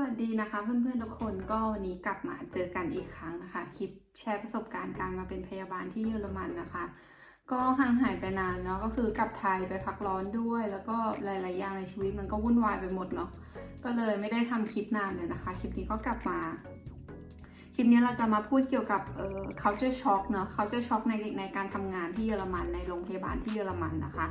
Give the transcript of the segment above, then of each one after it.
วัสดีนะคะเพื่อนๆทุกคนก็วันนี้กลับมาเจอกันอีกครั้งนะคะ คลิปแชร์ประสบการณ์การมาเป็นพยาบาลที่เยอรมันนะคะ ก็ห่างหายไปนานเนาะก็คือกลับไทยไปพักร้อนด้วย แล้วก็หลายๆอย่างในชีวิตมันก็วุ่นวายไปหมดเนาะก็เลยไม่ได้ทำคลิปนานเลยนะคะ คลิปนี้ก็กลับมาคลิปนี้เราจะมาพูดเกี่ยวกับเอ่อ culture shock เนาะ culture shock ในในการทำงานที่เยอรมันในโรงพยาบาลที่เยอรมันนะคะ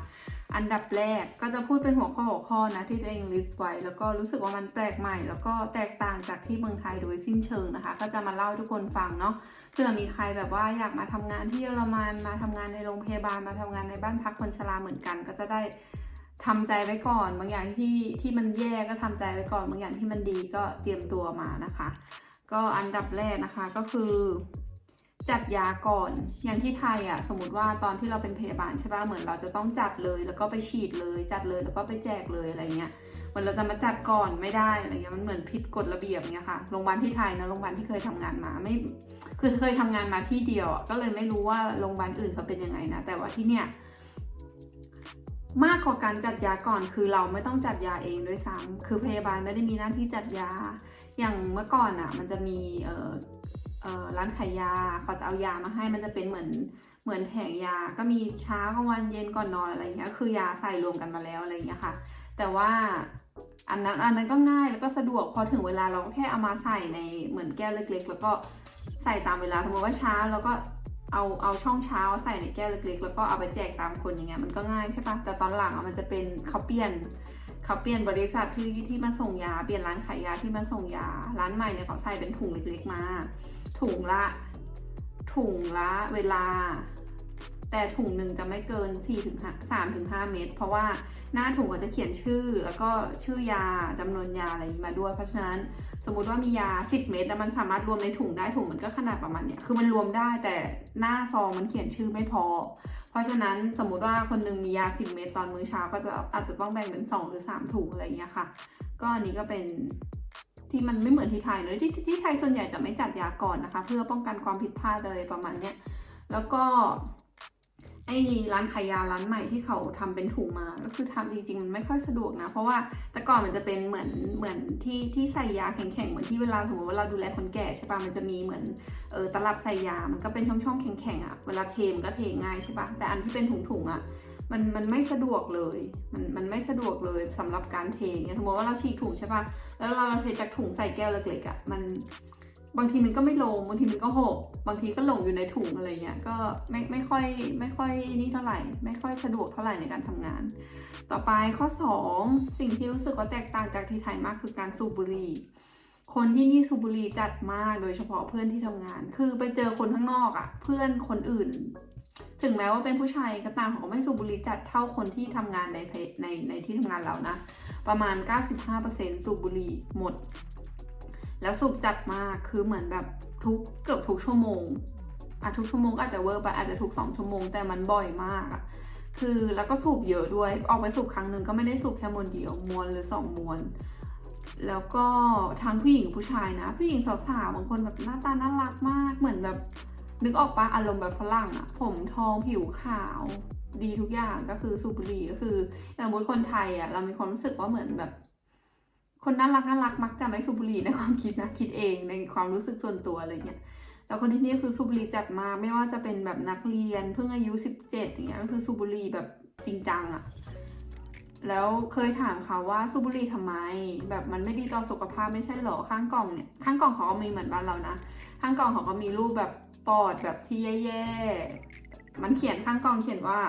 อันดับแรกก็จะพูดเป็นหัวข้อหัวข้อนะที่ตัวเองลิสต์ไว้ แล้วก็รู้สึกว่ามันแปลกใหม่ แล้วก็แตกต่างจากที่เมืองไทยโดยสิ้นเชิงนะคะ ก็จะมาเล่าทุกคนฟังเนาะเผื่อมีใครแบบว่าอยากมาทำงานที่เยอรมันมาทำงานในโรงพยาบาลมาทำงานในบ้านพักคนชราเหมือนกัน ก็จะได้ทำใจไว้ก่อน บางอย่างที่ที่มันแย่ก็ทำใจไว้ก่อน บางอย่างที่มันดีก็เตรียมตัวมานะคะ ก็อันดับแรกนะคะก็คือ จัดยาก่อน อย่างที่ไทยอะสมมติว่าตอนที่เราเป็นพยาบาลใช่ป่ะเหมือนเราจะต้องจัดเลย แล้วก็ไปฉีดเลยจัดเลยแล้วก็ไปแจกเลยอะไรเงี้ยเหมือนเราจะมาจัดก่อนไม่ได้อะไรเงี้ยมันเหมือนผิดกฎระเบียบเงี้ยค่ะโรงพยาบาลที่ไทยนะโรงพยาบาลที่เคยทำงานมาไม่คือเคยทำงานมาที่เดียวก็เลยไม่รู้ว่าโรงพยาบาลอื่นเขาเป็นยังไงนะแต่ว่าที่เนี่ยมากกว่าการจัดยาก่อนคือเราไม่ต้องจัดยาเองด้วยซ้ำคือพยาบาลไม่ได้มีหน้าที่จัดยา อย่างเมื่อก่อนอะ่ะ มันจะมีเอ่อเอ่อ ร้านขายยาเขาจะเอายามาให้มันจะเป็นเหมือนเหมือนแผงยาก็มีเช้ากลางวันเย็นก่อนนอนอะไรเงี้ยคือยาใส่รวมกันมาแล้วอะไรเงี้ยค่ะ แต่ว่าอันนั้นอันนั้นก็ง่ายแล้วก็สะดวกพอถึงเวลาเราก็แค่เอามาใส่ในเหมือนแก้วเล็ก ๆ แล้วก็ใส่ตามเวลาสมมติว่าเช้าเราก็เอาเอาช่องเช้าใส่ในแก้วเล็ก ๆ แล้วก็เอาไปแจกตามคนอย่างเงี้ยมันก็ง่ายใช่ปะแต่ตอนหลังมันจะเป็นเขาเปลี่ยนเขาเปลี่ยนบริษัทที่ที่มาส่งยาเปลี่ยนร้านขายยาที่มาส่งยาร้านใหม่เนี่ยเขาใส่เป็นถุงเล็ก ๆ มา ถุงละ ถุงละเวลา แต่ถุงหนึ่งจะไม่เกิน4ถึง3ถึง5เม็ดเพราะว่าหน้าถุงก็จะเขียนชื่อแล้วก็ชื่อยาจำนวนยาอะไรมาด้วย เพราะฉะนั้นสมมุติว่ามียา 10 เม็ดแล้วมันสามารถรวมในถุงได้ถุงมันก็ขนาดประมาณเนี้ยคือมันรวมได้แต่หน้าซองมันเขียนชื่อไม่พอ เพราะฉะนั้นสมมุติว่าคนหนึงมียา 10 เม็ดตอนมื้อเช้าก็จะอาจจะต้องแบ่งเป็น 2 หรือ 3 ถุงอะไรอย่างเงี้ยค่ะ ก็อันนี้ก็เป็น ที่มันไม่เหมือนที่ไทยเลยที่ที่ไทยส่วนใหญ่จะไม่จัดยาก่อนนะคะ เพื่อป้องกันความผิดพลาดอะไรประมาณเนี้ยแล้วก็ไอ้ร้านขายยาร้านใหม่ที่เขาทำเป็นถุงมา ก็คือทำจริงๆมันไม่ค่อยสะดวกนะ เพราะว่าแต่ก่อนมันจะเป็นเหมือนเหมือนที่ที่ใส่ยาแข็งๆเหมือนที่เวลาสมมติว่าเราดูแลคนแก่ใช่ปะมันจะมีเหมือนเออตลับใส่ยา มันก็เป็นช่องๆแข็งๆอะ่ะ เวลาเทมนก็เทง่ายใช่ปะแต่อันที่เป็นถุงๆอะ มันมันไม่สะดวกเลย มันมันไม่สะดวกเลยสำหรับการเทเนี่ยสมมติว่าเราฉีกถุงใช่ปะแล้วเราเทจากถุงใส่แก้วเล็กๆอะ่ะมันบางทีมันก็ไม่ลง บางทีมันก็หก บางทีก็หลงอยู่ในถุงอะไรเงี้ย ก็ไม่ไม่ค่อยไม่ค่อยนี่เท่าไหร่ ไม่ค่อยสะดวกเท่าไหร่ในการทำงาน ต่อไปข้อ 2 สิ่งที่รู้สึกว่าแตกต่างจากที่ไทยมากคือการสูบบุหรี่ คนที่นี่สูบบุหรี่จัดมาก โดยเฉพาะเพื่อนที่ทำงาน คือไปเจอคนข้างนอกอะ่ะ เพื่อนคนอื่น ถึงแม้ว่าเป็นผู้ชายก็ตามเขาก็ไม่สูบบุหรี่จัดเท่าคนที่ทำงานในในในที่ทำงานเรานะ ประมาณ 95%สูบบุหรี่หมด แล้วสูบจัดมากคือเหมือนแบบทุกเกือบทุกชั่วโมงอะทุกชั่วโมงก็อาจจะเวอร์ไปอาจจะทุกสองชั่วโมงแต่มันบ่อยมากอะคือแล้วก็สูบเยอะด้วย ออกไปสูบครั้งหนึ่งก็ไม่ได้สูบแค่มวนเดียวมวนหรือสองมวนแล้วก็ทั้งผู้หญิงผู้ชายนะ ผู้หญิงสาวๆบางคนแบบหน้าตาน่ารักมากเหมือนแบบ นึกออกปะอารมณ์แบบฝรั่งอะผมทองผิวขาว ดีทุกอย่างก็คือสูบบุหรี่ก็คืออย่างมมติคนไทยอะเรามีความรู้สึกว่าเหมือนแบบ คนน่ารักน่ารักมักจะไม่สูบบุหรี่ในความคิดนะคิดเองในความรู้สึกส่วนตัวอะไรเงี้ยแล้วคนที่นี่คือสูบบุหรี่จัดมาไม่ว่าจะเป็นแบบนักเรียนเพิ่งอายุสิบเจ็ดอย่างเงี้ยก็คือสูบบุหรี่แบบจริงจังอะแล้วเคยถามเขาว่าสูบบุหรี่ทำไม แบบมันไม่ดีต่อสุขภาพไม่ใช่หรอข้างกล่องเนี่ยข้างกล่องเขาก็มีเหมือนบ้านเรานะ ข้างกล่องเขาก็มีรูปแบบ ปอดแบบที่แย่ๆ มันเขียนข้างกล่องเขียนว่า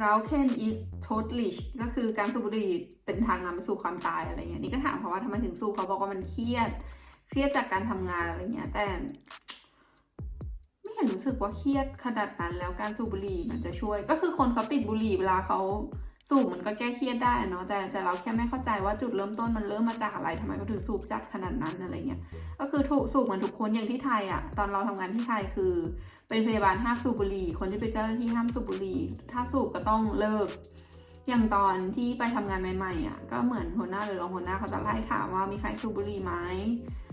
เราเคน is totally ก็คือการสูบบุหรี่เป็นทางนำไปสู่ความตายอะไรเงี้ยนี่ก็ถามเขาว่าทำไมถึงสูบเขาบอกว่ามันเครียด เครียดจากการทำงานอะไรเงี้ย แต่ ไม่เห็นรู้สึกว่าเครียดขนาดนั้นแล้วการสูบบุหรี่มันจะช่วย ก็คือคนเขาติดบุหรี่เวลาเขา สูบมันก็แก้เครียดได้เนาะแต่แต่เราแค่ไม่เข้าใจว่าจุดเริ่มต้นมันเริ่มมาจากอะไรทำไมเขาถึงสูบจัดขนาดนั้นอะไรเงี้ยก็คือถูกสูบเหมือนทุกคนอย่างที่ไทยอะตอนเราทำงานที่ไทยคือ เป็นพยาบาลห้ามสูบบุหรี่ คนที่เป็นเจ้าหน้าที่ห้ามสูบบุหรี่ ถ้าสูบก็ต้องเลิก อย่างตอนที่ไปทำงานใหม่ๆอะก็เหมือนหัวหน้าหรือรองหัวหน้าเขาจะไล่ถามว่ามีใครสูบบุหรี่ไหม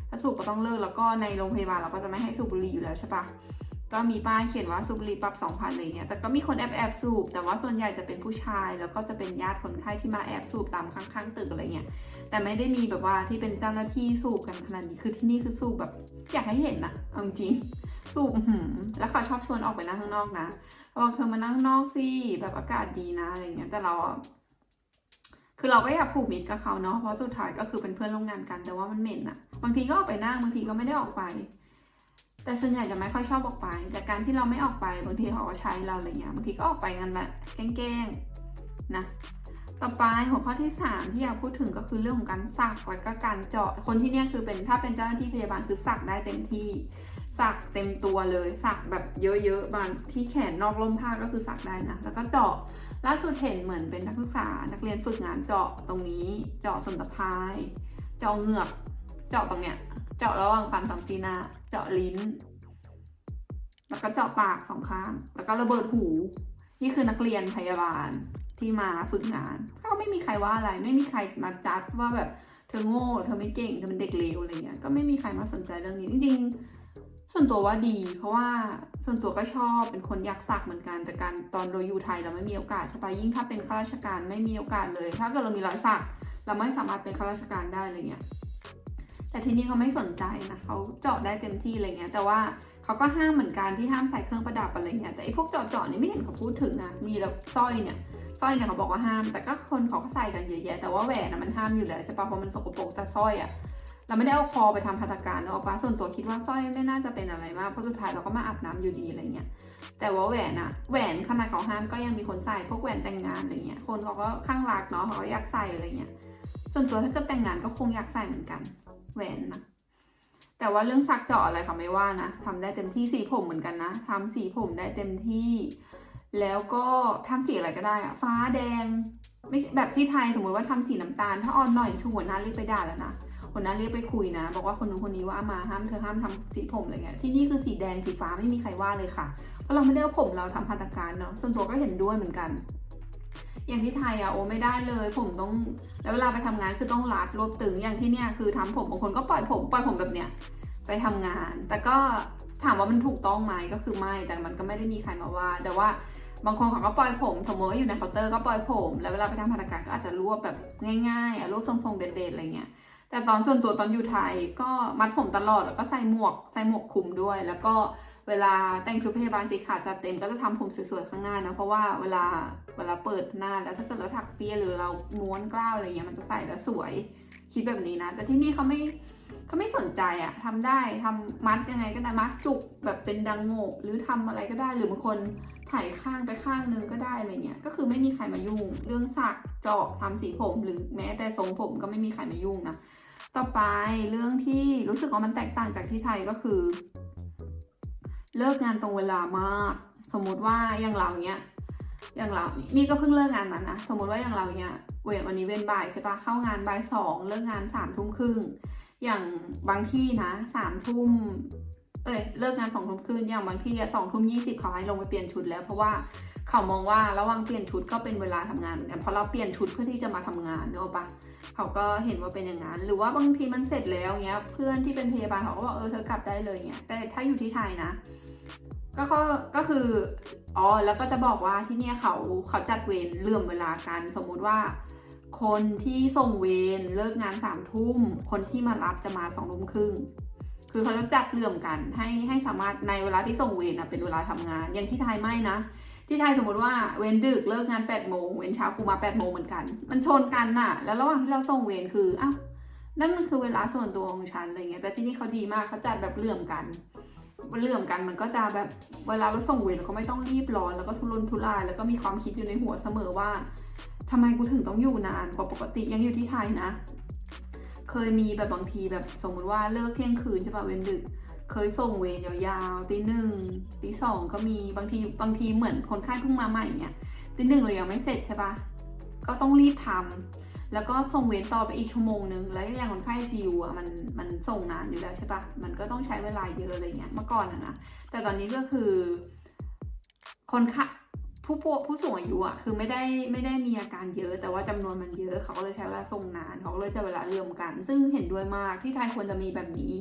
ถ้าสูบก็ต้องเลิกแล้วก็ในโรงพยาบาลเราก็จะไม่ให้สูบบุหรี่อยู่แล้วใช่ปะ ก็มีป้ายเขียนว่าสูบบุหรี่ปรับสองพันอะไรเงี้ยแต่ก็มีคนแอบแอบสูบ แต่ว่าส่วนใหญ่จะเป็นผู้ชาย แล้วก็จะเป็นญาติคนไข้ที่มาแอบสูบตามข้างๆตึกอะไรเงี้ยแต่ไม่ได้มีแบบว่าที่เป็นเจ้าหน้าที่สูบกันขนาดนี้คือที่นี่คือสูบแบบ อยากให้เห็นนะเอาจริงสูบหือแล้วเขาชอบชวนออกไปนั่งข้างนอกนะบอกเธอมานั่งข้างนอกสิแบบอากาศดีนะอะไรเงี้ยแต่เราคือเราก็อยากผูกมิตรกับเขาเนาะเพราะสุดท้ายก็คือเป็นเพื่อนร่วมงานกันแต่ว่ามันเหม็นอะบางทีก็ออกไปนั่งบางทีก็ไม่ได้ออกไป แต่ส่วนใหญ่จะไม่ค่อยชอบออกไป แต่การที่เราไม่ออกไปบางทีเขาก็ใช้เราอะไรเงี้ยบางทีก็ออกไปกันแหละแกล้งๆนะต่อไปหัวข้อที่ 3 ที่อยากพูดถึงก็คือเรื่องของการสักแล้วก็การเจาะคนที่เนี่ยคือเป็นถ้าเป็นเจ้าหน้าที่พยาบาลคือสักได้เต็มที่สักเต็มตัวเลยสักแบบเยอะๆบางที่แขนนอกร่มผ้าก็คือสักได้นะแล้วก็เจาะล่าสุดเห็นเหมือนเป็นนักศึกษา นักเรียนฝึกงานเจาะตรงนี้ เจาะส่วนตะพาย เจาะเหงือก เจาะตรงเนี้ย เจาะระหว่างฟันสองซีหน้า เจาะลิ้น แล้วก็เจาะปากสองข้าง แล้วก็ระเบิดหู นี่คือนักเรียนพยาบาลที่มาฝึกงาน ก็ไม่มีใครว่าอะไร ไม่มีใครมาจัดว่าแบบเธอโง่ เธอไม่เก่ง เธอเป็นเด็กเลวอะไรเงี้ย ก็ไม่มีใครมาสนใจเรื่องนี้ จริงๆ ส่วนตัวว่าดี เพราะว่าส่วนตัวก็ชอบ เป็นคนอยากสักเหมือนกัน แต่การตอนเราอยู่ไทยเราไม่มีโอกาสใช่ปะยิ่งถ้าเป็นข้าราชการไม่มีโอกาสเลย ถ้าเกิดเรามีรอยสัก เราไม่สามารถเป็นข้าราชการได้อะไรเงี้ย แต่ที่นี่เขาไม่สนใจนะเขาเจาะได้เต็มที่อะไรเงี้ย แต่ว่าเขาก็ห้ามเหมือนกันที่ห้ามใส่เครื่องประดับอะไรเงี้ย แต่ไอ้พวกเจาะเจาะนี่ไม่เห็นเขาพูดถึงนะ มีแล้วสร้อยเนี่ยสร้อยเนี่ยเขาบอกว่าห้าม แต่ก็คนเขาก็ใส่กันเยอะแยะ แต่ว่าแหวนนะมันห้ามอยู่แล้วใช่ปะเพราะมันสกปรกแต่สร้อยอะเราไม่ได้เอาคอไปทำพัฒการเนอะปะส่วนตัวคิดว่าสร้อยไม่น่าจะเป็นอะไรมาก เพราะสุดท้ายเราก็มาอาบน้ำอยู่ดีอะไรเงี้ย แต่ว่าแหวนอะแหวนขนาดเขาห้ามก็ยังมีคนใส่พวกแหวนแต่งงานอะไรเงี้ย คนเขาก็ข้างรักเนาะเขาก็อยากใส่อะไรเงี้ย ส่วนตัวถ้าเกิดแต่งงานก็คงอยากใส่เหมือนกัน แหวนนะแต่ว่าเรื่องซักเจาะอะไรเขาไม่ว่านะทำได้เต็มที่สีผมเหมือนกันนะทำสีผมได้เต็มที่ แล้วก็ทำสีอะไรก็ได้อะฟ้าแดง ไม่ใช่แบบที่ไทยสมมติว่าทำสีน้ำตาล ถ้าอ่อนหน่อยคือหัวหน้าเรียกไปด่าแล้วนะหัวหน้าเรียกไปคุยนะ บอกว่าคนนู้นคนนี้ว่ามาห้ามเธอห้ามทำสีผมอะไรเงี้ยที่นี่คือสีแดงสีฟ้าไม่มีใครว่าเลยค่ะเพราะเราไม่ได้เอาผมเราทำพันธการเนาะส่วนตัวก็เห็นด้วยเหมือนกัน อย่างที่ไทยอะโอไม่ได้เลย ผมต้องแล้วเวลาไปทำงานคือต้องรัดรวบตึงอย่างที่เนี่ยคือทำผมบางคนก็ปล่อยผมปล่อยผมแบบเนี้ยไปทำงาน แต่ก็ถามว่ามันถูกต้องไหมก็คือไม่แต่มันก็ไม่ได้มีใครมาว่า แต่ว่าบางคนเขาก็ปล่อยผมสมมติว่าอยู่ในเคาน์เตอร์ก็ปล่อยผม แล้วเวลาไปทำพนักงานก็อาจจะรวบแบบง่ายๆอะรวบทรงๆเด็ดๆอะไรเงี้ยแต่ตอนส่วนตัวตอนอยู่ไทยก็มัดผมตลอดแล้วก็ใส่หมวกใส่หมวกคลุมด้วย แล้วก็ เวลาแต่งชุดพยาบาลสีขาวจัดเต็มก็จะทำผมสวยๆข้างหน้านะเพราะว่าเวลาเวลาเปิดหน้าแล้วถ้าเกิดเราถักเปียหรือเราม้วนกล้าวอะไรเงี้ยมันจะใส่แล้วสวยคิดแบบนี้นะ แต่ที่นี่เขาไม่เขาไม่สนใจอะทำได้ทำมัดยังไงก็ได้มัดจุกแบบเป็นดังโง่หรือทำอะไรก็ได้หรือบางคนถ่ายข้างไปข้างนึงก็ได้อะไรเงี้ยก็คือไม่มีใครมายุ่ง เรื่องสักเจาะทำสีผม หรือแม้แต่ทรงผมก็ไม่มีใครมายุ่งนะต่อไปเรื่องที่รู้สึกว่ามันแตกต่างจากที่ไทยก็คือ เลิกงานตรงเวลามาก สมมุติว่าอย่างเราเนี้ยอย่างเรา นี่ก็เพิ่งเลิกงานมานะ สมมติว่าอย่างเราเนี้ยเวรวันนี้เว้นบ่ายใช่ปะเข้างานบ่ายสองเลิกงานสามทุ่มครึ่ง อย่างบางที่นะสามทุ่ม เอ้ยเลิกงานสองทุ่มครึ่งอย่างบางที่สองทุ่มยี่สิบเขาให้ลงไปเปลี่ยนชุดแล้ว เพราะว่าเขามองว่าระหว่างเปลี่ยนชุดก็เป็นเวลาทำงานเหมือนกันเพราะเราเปลี่ยนชุดเพื่อที่จะมาทำงานเนอะปะเขาก็เห็นว่าเป็นอย่างนั้น หรือว่าบางทีมันเสร็จแล้วเงี้ย เพื่อนที่เป็นพยาบาลเขาก็บอกเออเธอกลับได้เลยเงี้ยแต่ถ้าอยู่ที่ไทยนะ ก็ก็คืออ๋อแล้วก็จะบอกว่าที่เนี่ยเขาเขาจัดเวรเลื่อมเวลากันสมมุติว่าคนที่ส่งเวรเลิกงานสามทุ่ม คนที่มารับจะมาสองทุ่มครึ่ง คือเขาจะจัดเลื่อมกันให้ให้สามารถในเวลาที่ส่งเวรนะเป็นเวลาทำงาน อย่างที่ไทยไม่นะ ที่ไทยสมมติว่าเวรดึกเลิกงาน8ปดโมงเวรเช้ากูมา8ปดโมงเหมือนกัน มันชนกันน่ะ แล้วระหว่างที่เราส่งเวรคืออ้าวนั่นมันคือเวลาส่วนตัวของฉันอะไรเงี้ยแต่ที่นี่เขาดีมากเขาจัดแบบเลื่อมกันเลื่อมกันมันก็จะแบบเวลาเราส่งเวรเราก็ไม่ต้องรีบร้อนแล้วก็ทุรนทุราย แล้วก็มีความคิดอยู่ในหัวเสมอว่าทำไมกูถึงต้องอยู่นานกว่าปกติยังอยู่ที่ไทยนะ เคยมีแบบบางทีแบบสมมติว่าเลิกเที่ยงคืนใช่ป่ะเวรดึก เคยส่งเวรยาวๆตีหนึ่งตีสองก็มีบางทีบางทีเหมือนคนไข้เพิ่งมาใหม่เนี่ยตีหนึ่งเลยยังไม่เสร็จใช่ปะก็ต้องรีบทำแล้วก็ส่งเวรต่อไปอีกชั่วโมงนึงแล้วอย่างคนไข้ซีอูอะมันมันส่งนานอยู่แล้วใช่ปะมันก็ต้องใช้เวลาเยอะอะไรเงี้ยเมื่อก่อนอะนะแต่ตอนนี้ก็คือ คนไข้ ผู้ป่วยผู้สูงอายุอะคือไม่ได้ไม่ได้มีอาการเยอะ แต่ว่าจำนวนมันเยอะเขาก็เลยใช้เวลาส่งนานเขาก็เลยใช้เวลาเรื่อมกัน ซึ่งเห็นด้วยมากที่ไทยควรจะมีแบบนี้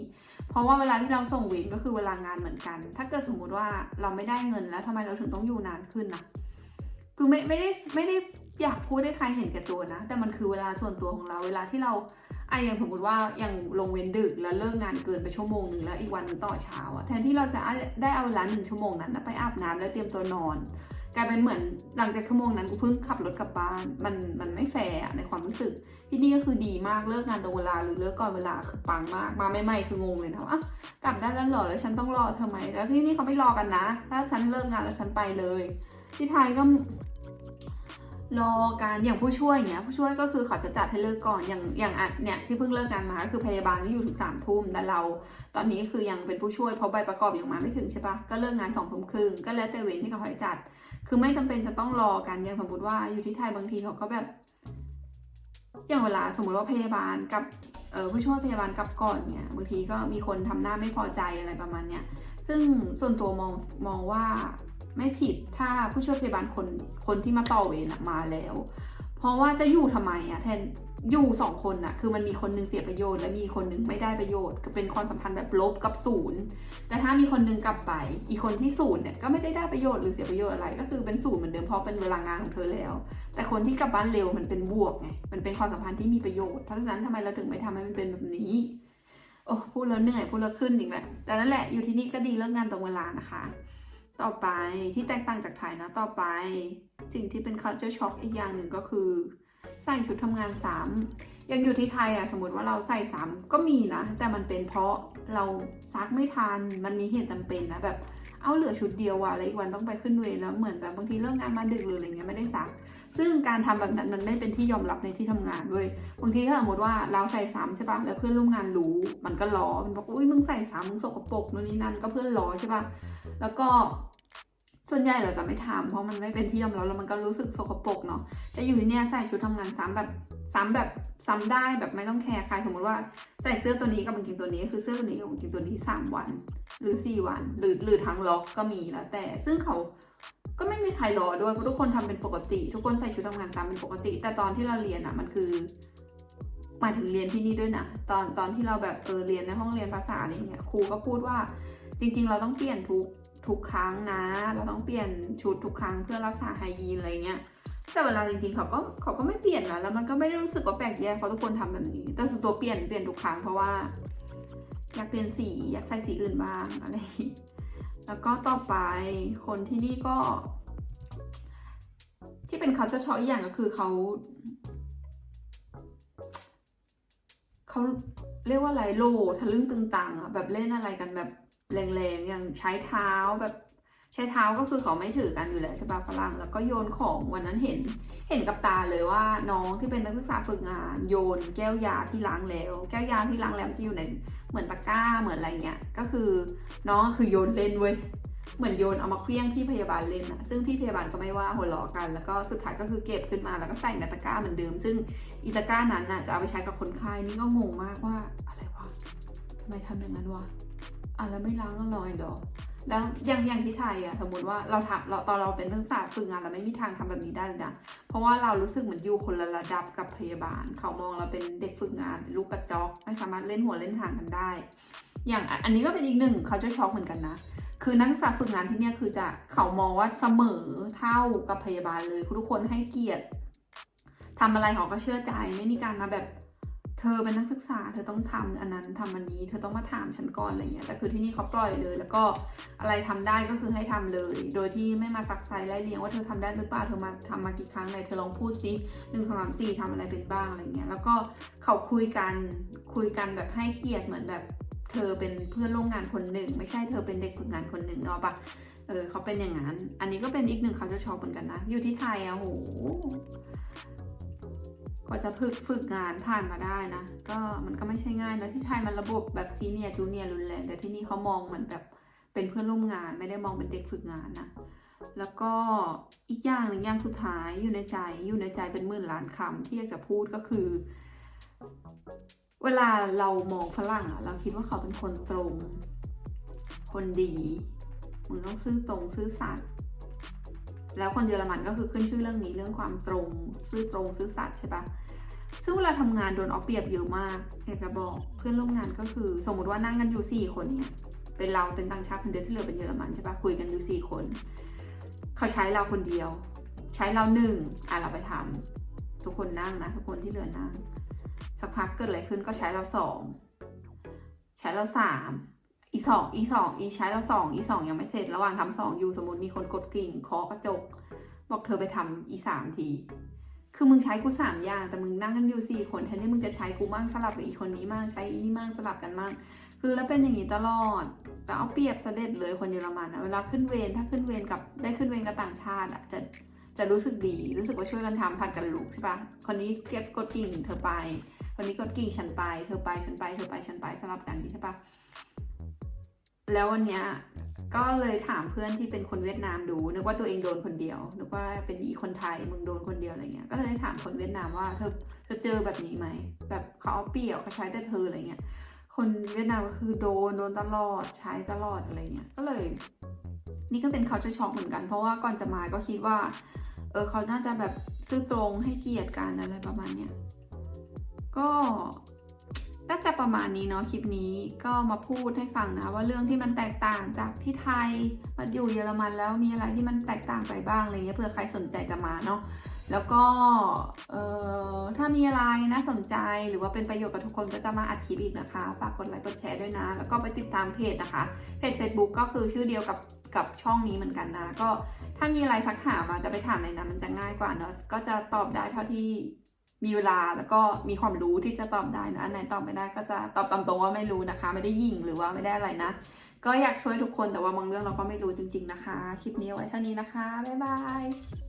เพราะว่าเวลาที่เราส่งเวรก็คือเวลางานเหมือนกัน ถ้าเกิดสมมุติว่าเราไม่ได้เงินแล้วทำไมเราถึงต้องอยู่นานขึ้นนะคือไม่ไม่ได้ไม่ได้อยากพูดให้ใครเห็นแก่ตัวนะ แต่มันคือเวลาส่วนตัวของเราเวลาที่เราไออย่างสมมติว่าอย่างลงเว้นดึกแล้วเลิกงานเกินไปชั่วโมงหนึ่งแล้วอีกวันต่อเช้าอะแทนที่เราจะได้เอาเวลาหนึ่งชั่วโมงนั้นไปอาบน้ำแล้วเตรียมตัวนอน กลายเป็นเหมือนหลังจากชั่วโมงนั้นกูเพิ่งขับรถกลับบ้าน มันมันไม่แฟร์ในความรู้สึก ที่นี่ก็คือดีมากเลิกงานตรงเวลาหรือเลิกก่อนเวลาคือปังมาก มาใหม่ๆคืองงเลยนะว่าอะกลับได้แล้วหรอแล้วฉันต้องรอทำไมแล้วที่นี่เขาไม่รอกันนะ ถ้าฉันเลิกงานแล้วฉันไปเลย ที่ไทยก็รอการอย่างผู้ช่วยเนี้ยผู้ช่วยก็คือเขาจะจัดให้เลิกก่อนอย่างอย่างอะเนี่ยที่เพิ่งเลิกงานมาก็คือพยาบาลที่อยู่ถึงสามทุ่มแต่เรา ตอนนี้คือยังเป็นผู้ช่วยเพราะใบประกอบยังมาไม่ถึงใช่ปะก็เลิกงานสองทุ่มครึ่งก็แล้วแต่เวรที่เขาให้จัด คือไม่จำเป็นจะต้องรอกันอย่างสมมติว่าอยู่ที่ไทยบางทีเขาก็แบบ อย่างเวลาสมมติว่าพยาบาลกับผู้ช่วยพยาบาลกลับก่อนเนี่ยบางทีก็มีคนทำหน้าไม่พอใจอะไรประมาณเนี่ยซึ่งส่วนตัวมองมองว่าไม่ผิดถ้าผู้ช่วยพยาบาลคนคนที่มาต่อเวรน่ะมาแล้ว เพราะว่าจะอยู่ทำไมอะแทนอยู่สองคนน่ะคือมันมีคนหนึงเสียประโยชน์ และมีคนหนึงไม่ได้ประโยชน์ ก็เป็นความสัมพันธ์แบบลบกับศูนย์แต่ถ้ามีคนหนึงกลับไป อีกคนที่ศูนย์เนี่ยก็ไม่ได้ได้ประโยชน์หรือเสียประโยชน์อะไร ก็คือเป็นศูนย์เหมือนเดิมเพราะเป็นเวลางานของเธอแล้ว แต่คนที่กลับบ้านเร็วมันเป็นบวกไงมันเป็นความสัมพันธ์ที่มีประโยชน์เพราะฉะนั้นทำไมเราถึงไม่ทำให้มันเป็นแบบนี้โอ้พูดแล้วเหนื่อยพูดแล้วขึ้นอีกแล้วแต่นั่นแหละอยู่ที่นี่ก็ดีเรื่องงานตรงเวลานะคะ ต่อไปที่แตกต่างจากไทยนะต่อไป สิ่งที่เป็น culture shock อีกอย่างหนึ่งก็คือ ใส่ชุดทำงานซ้ำยังอยู่ที่ไทยอะสมมติว่าเราใส่ซ้ำก็มีนะ แต่มันเป็นเพราะเราซักไม่ทันมันมีเหตุจำเป็นนะแบบเอาเหลือชุดเดียวว่ะแล้วอีกวันต้องไปขึ้นเวรแล้วเหมือนแบบบางทีเลิกงานมาดึกหรืออะไรเงี้ยไม่ได้ซัก ซึ่งการทำแบบนั้นมันไม่เป็นที่ยอมรับในที่ทำงานด้วยบางทีถ้าสมมติว่าเราใส่ซ้ำใช่ปะแล้วเพื่อนร่วมงานรู้ มันก็ล้อมันบอกอุ้ยมึงใส่ซ้ำมึงสกปรกนู่นนี่นั่นก็เพื่อนล้อใช่ป่ะแล้วก็ ส่วนใหญ่เราจะไม่ทำเพราะมันไม่เป็นที่ยอมรับแล้วมันก็รู้สึกสกปรกเนาะแต่อยู่ที่เนี่ยใส่ชุดทำงานซ้ำแบบซ้ำแบบซ้ำได้แบบไม่ต้องแคร์ใครสมมติว่าใส่เสื้อตัวนี้กับกางเกงตัวนี้คือเสื้อตัวนี้กับกางเกงตัวนี้สามวัน หรือสี่วัน หรือหรือทั้งล็อกก็มีแล้วแต่ซึ่งเขาก็ไม่มีใครรอด้วยเพราะทุกคนทำเป็นปกติ ทุกคนใส่ชุดทำงานซ้ำเป็นปกติ แต่ตอนที่เราเรียนอะมันคือหมายถึงเรียนที่นี่ด้วยนะตอนตอนที่เราแบบเออเรียนในห้องเรียนภาษาอะไรเงี้ยครูก็พูดว่าจริง ๆ เราต้องเปลี่ยนทุก ทุกครั้งนะ เราต้องเปลี่ยนชุดทุกครั้งเพื่อรักษาไฮยีนอะไรเงี้ยแต่เวลาจริงๆเขาก็เขาก็ไม่เปลี่ยนนะแล้วมันก็ไม่ได้รู้สึกว่าแปลกแยกเพราะทุกคนทำแบบนี้ แต่ส่วนตัวเปลี่ยนเปลี่ยนทุกครั้งเพราะว่า อยากเปลี่ยนสีอยากใส่สีอื่นบ้างอะไรแล้วก็ต่อไปคนที่นี่ก็ ที่เป็นเขาจะชอบอีกอย่างก็คือเขาเขาเรียกว่าอะไรโลทะลึ่งตึงตังอะแบบเล่นอะไรกันแบบ แรงๆอย่างใช้เท้าแบบใช้เท้าก็คือเขาไม่ถือกันอยู่แล้วใช่ปะฝรั่งแล้วก็โยนของวันนั้นเห็นเห็นกับตาเลยว่าน้องที่เป็นนักศึกษาฝึกงานโยนแก้วยาที่ล้างแล้ว แก้วยาที่ล้างแล้วมันจะอยู่ในเหมือนตะกร้าเหมือนอะไรเงี้ยก็คือน้องคือโยนเล่นเว้ยเหมือนโยนเอามาเคลี้ยงพี่พยาบาลเล่นอะซึ่งพี่พยาบาลก็ไม่ว่าหัวเราะกัน แล้วก็สุดท้ายก็คือเก็บขึ้นมาแล้วก็ใส่ในตะกร้าเหมือนเดิม ซึ่งอีตะกร้านั้นน่ะจะเอาไปใช้กับคนไข้นี่ก็งงมากว่าอะไรวะทำไมทำอย่างนั้นวะ อะแล้วไม่ล้างก็ลอยดอก แล้วอย่างอย่างที่ไทยอะสมมติว่าเราทำเราตอนเราเป็นนักศึกษาฝึกงานเราไม่มีทางทำแบบนี้ได้เลยนะเพราะว่าเรารู้สึกเหมือนอยู่คนละระดับกับพยาบาล เขามองเราเป็นเด็กฝึกงานเป็นลูกกระจอก ไม่สามารถเล่นหัวเล่นหางกันได้ อย่างอันนี้ก็เป็นอีกหนึ่งเขาจะช็อกเหมือนกันนะคือนักศึกษาฝึกงานที่เนี่ยคือจะเขามองว่าเสมอเท่ากับพยาบาลเลยคือทุกคนให้เกียรติทำอะไรเขาก็เชื่อใจไม่มีการมาแบบ ธอเป็นนักศึกษาเธอต้องทำอันนั้นทำอันนี้ เธอต้องมาถามฉันก่อนอะไรเงี้ยแต่คือที่นี่เขาปล่อยเลย แล้วก็อะไรทำได้ก็คือให้ทำเลย โดยที่ไม่มาซักไซไล่เลี้ยงว่าเธอทำได้หรือเปล่าเธอมาทำมากี่ครั้งไหนเธอลองพูดซิหนึ่งสองสามสี่ทำอะไรเป็นบ้างอะไรเงี้ยแล้วก็เขาคุยกันคุยกันแบบให้เกียรติเหมือนแบบ เธอเป็นเพื่อนร่วมงานคนหนึ่ง ไม่ใช่เธอเป็นเด็กฝึกงานคนหนึ่งเนาะปะเออเขาเป็นอย่างนั้น อันนี้ก็เป็นอีกหนึ่งเขาจะชอบเหมือนกันนะ อยู่ที่ไทยอะโห กว่าจะฝึกฝึกงานผ่านมาได้นะ ก็มันก็ไม่ใช่ง่ายนะที่ไทยมันระบบแบบซีเนียร์จูเนียร์รุนแรงแต่ที่นี่เขามองเหมือนแบบเป็นเพื่อนร่วมงาน ไม่ได้มองเป็นเด็กฝึกงานนะ แล้วก็อีกอย่างหนึ่งอย่างสุดท้ายอยู่ในใจอยู่ในใจเป็นหมื่นล้านคำที่อยากจะพูดก็คือ เวลาเรามองฝรั่งอะเราคิดว่าเขาเป็นคนตรง คนดีมึงต้องซื่อตรงซื่อสัตย์ แล้วคนเยอรมันก็คือขึ้นชื่อเรื่องนี้เรื่องความตรงซื่อตรงซื่อสัตย์ใช่ปะซึ่งเวลาทำงานโดนเอาเปรียบเยอะมากอยากจะบอกเพื่อนร่วมงานก็คือ สมมติว่านั่งกันอยู่สี่คนเนี่ยเป็นเราเป็นต่างชาติคนเดียวที่เหลือเป็นเยอรมันใช่ปะคุยกันอยู่สี่คน เขาใช้เราคนเดียว ใช้เราหนึ่งอะเราไปทำทุกคนนั่งนะทุกคนที่เหลือนั่งสักพักเกิดอะไรขึ้นก็ใช้เราสองใช้เราสาม อีสองอีสองอีใช้เราสองอีสองยังไม่เสร็จระหว่างทำสองอยู่สมมติมีคนกดกริ่งเคาะกระจก บอกเธอไปทำอีสามที คือมึงใช้กูสามอย่างแต่มึงนั่งกันอยู่สี่คนแทนที่มึงจะใช้กูมั่งสลับกับอีคนนี้มั่งใช้อีนี่มั่งสลับกันมั่งคือแล้วเป็นอย่างนี้ตลอดแต่เอาเปรียบเสด็จเลยคนเยอรมันนะเวลาขึ้นเวรถ้าขึ้นเวรกับได้ขึ้นเวรกับต่างชาติอะจะจะรู้สึกดีรู้สึกว่าช่วยกันทำผัดกันลุกใช่ปะคนนี้เก็บกดกิ่งเธอไป คนนี้กดกิ่งฉันไป เธอไปฉันไปเธอไปฉันไปสลับกันนี่ใช่ปะ แล้ววันเนี้ยก็เลยถามเพื่อนที่เป็นคนเวียดนามดู นึกว่าตัวเองโดนคนเดียว นึกว่าเป็นอีคนไทยมึงโดนคนเดียวอะไรเงี้ย ก็เลยถามคนเวียดนามว่าเธอเธอเจอแบบนี้ไหม แบบเขาเอาเปรียบเขาใช้แต่เธออะไรเงี้ย คนเวียดนามก็คือโดนโดนตลอดใช้ตลอดอะไรเงี้ย ก็เลย นี่ก็เป็นเขาจะช็อกเหมือนกัน เพราะว่าก่อนจะมาก็คิดว่า เออเขาน่าจะแบบซื่อตรงให้เกียรติกันอะไรประมาณเนี้ย ก็ น่าจะประมาณนี้เนาะคลิปนี้ก็มาพูดให้ฟังนะว่าเรื่องที่มันแตกต่างจากที่ไทยมาอยู่เยอรมันแล้วมีอะไรที่มันแตกต่างไปบ้างอะไรเงี้ยเผื่อใครสนใจจะมาเนาะแล้วก็เอ่อถ้ามีอะไรน่าสนใจหรือว่าเป็นประโยชน์กับทุกคนก็จะมาอัดคลิปอีกนะคะ ฝากกดไลค์กดแชร์ด้วยนะ แล้วก็ไปติดตามเพจนะคะเพจ Facebook ก็คือชื่อเดียวกับกับช่องนี้เหมือนกันนะ ก็ถ้ามีอะไรสักถามมาจะไปถามในนั้นมันจะง่ายกว่าเนาะก็จะตอบได้เท่าที่ มีเวลาแล้วก็มีความรู้ที่จะตอบได้นะอันไหนตอบไม่ได้ก็จะตอบตามตรงว่าไม่รู้นะคะ ไม่ได้ยิงหรือว่าไม่ได้อะไรนะ ก็อยากช่วยทุกคนแต่ว่าบางเรื่องเราก็ไม่รู้จริง ๆนะคะ คลิปนี้ไว้เท่านี้นะคะบ๊ายบาย